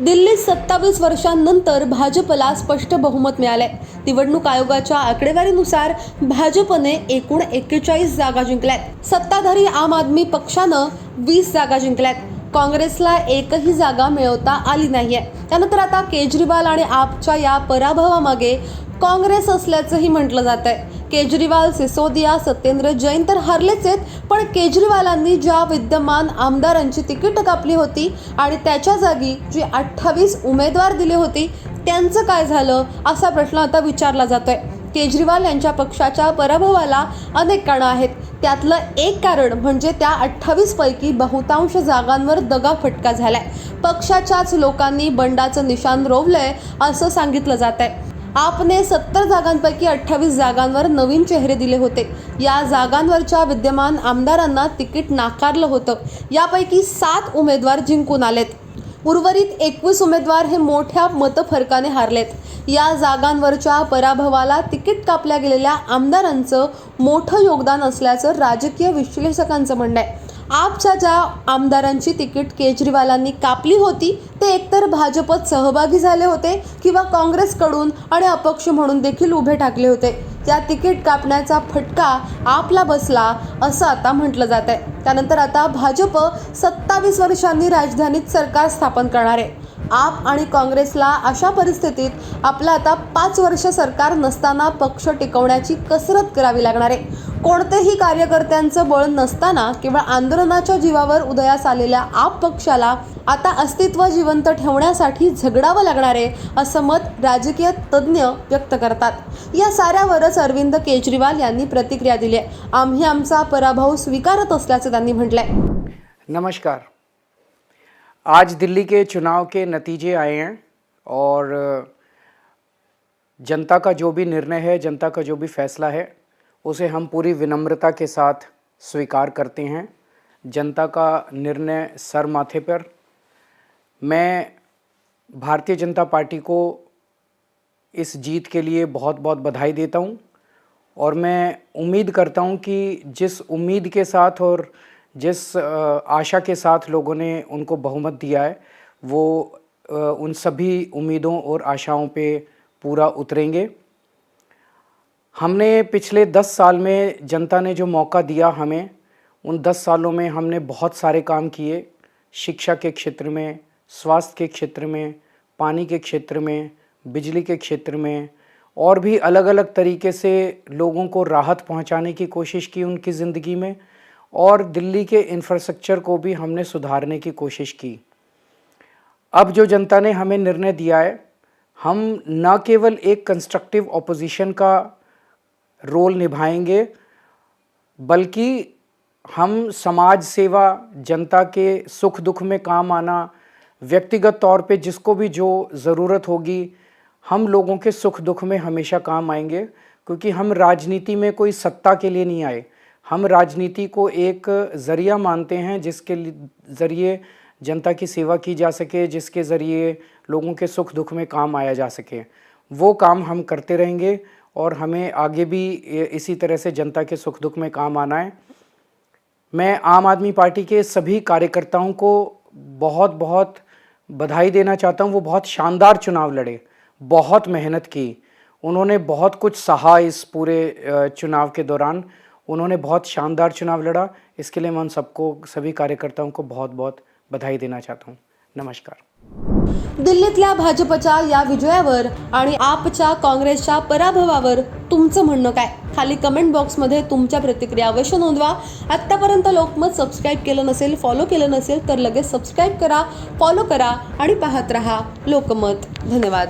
दिल्लीत सत्तावीस वर्षांनंतर भाजपला स्पष्ट बहुमत मिळाले निवडणूक आयोगाच्या आकडेवारीनुसार भाजपने एकूण एक्केचाळीस जागा जिंकल्यात. सत्ताधारी आम आदमी पक्षानं वीस जागा जिंकल्यात. काँग्रेसला एकही जागा मिळवता आली नाहीये. त्यानंतर आता केजरीवाल आणि आपच्या या पराभवामागे काँग्रेस असल्याचंही म्हटलं जात आहे. केजरीवाल सिसोदिया सत्येंद्र जैन तर हरलेच आहेत पण केजरीवालांनी ज्या विद्यमान आमदारांची तिकीट कापली होती आणि त्याच्या जागी जी अठ्ठावीस उमेदवार दिली होती त्यांचं काय झालं असा प्रश्न आता विचारला जातोय. केजरीवाल यांच्या पक्षाच्या पराभवाला अनेक कारणं आहेत. त्यातलं एक कारण म्हणजे त्या अठ्ठावीस पैकी बहुतांश जागांवर दगा फटका झालाय. पक्षाच्याच लोकांनी बंडाचं निशाण रोवलंय असं सांगितलं जात आहे आपने सत्तर जागांपैकी अठ्ठावीस जागांवर नवीन चेहरे दिले होते. या जागांवरच्या विद्यमान आमदारांना तिकीट नाकारलं होतं. यापैकी सात उमेदवार जिंकून आलेत. उर्वरित एकवीस उमेदवार हे मोठ्या मतफरकाने हारलेत. या जागांवरच्या पराभवाला तिकीट कापल्या गेलेल्या आमदारांचं मोठं योगदान असल्याचं राजकीय विश्लेषकांचं म्हणणं आहे. आपच्या ज्या आमदारांची तिकीट केजरीवालांनी कापली होती ते एकतर भाजपत सहभागी झाले होते किंवा काँग्रेसकडून आणि अपक्ष म्हणून देखील उभे टाकले होते. त्या तिकीट कापण्याचा फटका आपला बसला असं आता म्हटलं जात आहे त्यानंतर आता भाजप सत्तावीस वर्षांनी राजधानीत सरकार स्थापन करणार. आहे आप आणि काँग्रेसला अशा परिस्थितीत आपलं आता पाच वर्ष सरकार नसताना पक्ष टिकवण्याची कसरत करावी लागणार आहे. कोणतेही कार्यकर्त्यांचं बळ नसताना केवळ आंदोलनाच्या जीवावर उदयास आलेल्या आप पक्षाला आता अस्तित्व जिवंत ठेवण्यासाठी झगडावं लागणार आहे असं मत राजकीय तज्ज्ञ व्यक्त करतात. या साऱ्यावरच अरविंद केजरीवाल यांनी प्रतिक्रिया दिली आहे. आम्ही आमचा पराभव स्वीकारत असल्याचं त्यांनी म्हटलंय. नमस्कार. आज दिल्ली के चुनाव के नतीजे आए हैं और जनता का जो भी निर्णय है जनता का जो भी फैसला है उसे हम पूरी विनम्रता के साथ स्वीकार करते हैं। जनता का निर्णय सर माथे पर। मैं भारतीय जनता पार्टी को इस जीत के लिए बहुत बहुत बधाई देता हूँ और मैं उम्मीद करता हूँ कि जिस उम्मीद के साथ और जिस आशा के साथ लोगों ने उनको बहुमत दिया है, वो उन सभी उम्मीदों और आशाओं पे पूरा उतरेंगे। हमने पिछले दस साल में जनता ने जो मौका दिया हमें, उन दस सालों में हमने बहुत सारे काम किए। शिक्षा के क्षेत्र में, स्वास्थ्य के क्षेत्र में, पानी के क्षेत्र में, बिजली के क्षेत्र में, और भी अलग अलग तरीके से लोगों को राहत पहुँचाने की कोशिश की उनकी ज़िंदगी में, और दिल्ली के इंफ्रास्ट्रक्चर को भी हमने सुधारने की कोशिश की। अब जो जनता ने हमें निर्णय दिया है, हम न केवल एक कंस्ट्रक्टिव ऑपोजिशन का रोल निभाएँगे, बल्कि हम समाज सेवा, जनता के सुख दुख में काम आना, व्यक्तिगत तौर पे जिसको भी जो ज़रूरत होगी, हम लोगों के सुख दुख में हमेशा काम आएँगे, क्योंकि हम राजनीति में कोई सत्ता के लिए नहीं आए। हम राजनीति को एक ज़रिया मानते हैं, जिसके ज़रिए जनता की सेवा की जा सके, जिसके ज़रिए लोगों के सुख दुख में काम आया जा सके। वो काम हम करते रहेंगे और हमें आगे भी इसी तरह से जनता के सुख दुख में काम आना है। मैं आम आदमी पार्टी के सभी कार्यकर्ताओं को बहुत बहुत बधाई देना चाहता हूँ। वो बहुत शानदार चुनाव लड़े, बहुत मेहनत की। उन्होंने बहुत कुछ सहा इस पूरे चुनाव के दौरान। उन्होंने बहुत शानदार चुनाव लड़ा। इसके लिए मैं उन सबको, सभी कार्यकर्ताओं को बहुत बहुत बधाई देना चाहता हूँ। नमस्कार। दिल्लीतल्या भाजपच्या या विजयावर आणि आपच्या काँग्रेसच्या पराभवावर तुमचं म्हणणं काय? खाली कमेंट बॉक्समध्ये तुमच्या प्रतिक्रिया अवश्य नोंदवा. आत्तापर्यंत लोकमत सबस्क्राईब केलं नसेल फॉलो केलं नसेल तर लगेच सबस्क्राईब करा फॉलो करा आणि पाहत रहा लोकमत. धन्यवाद.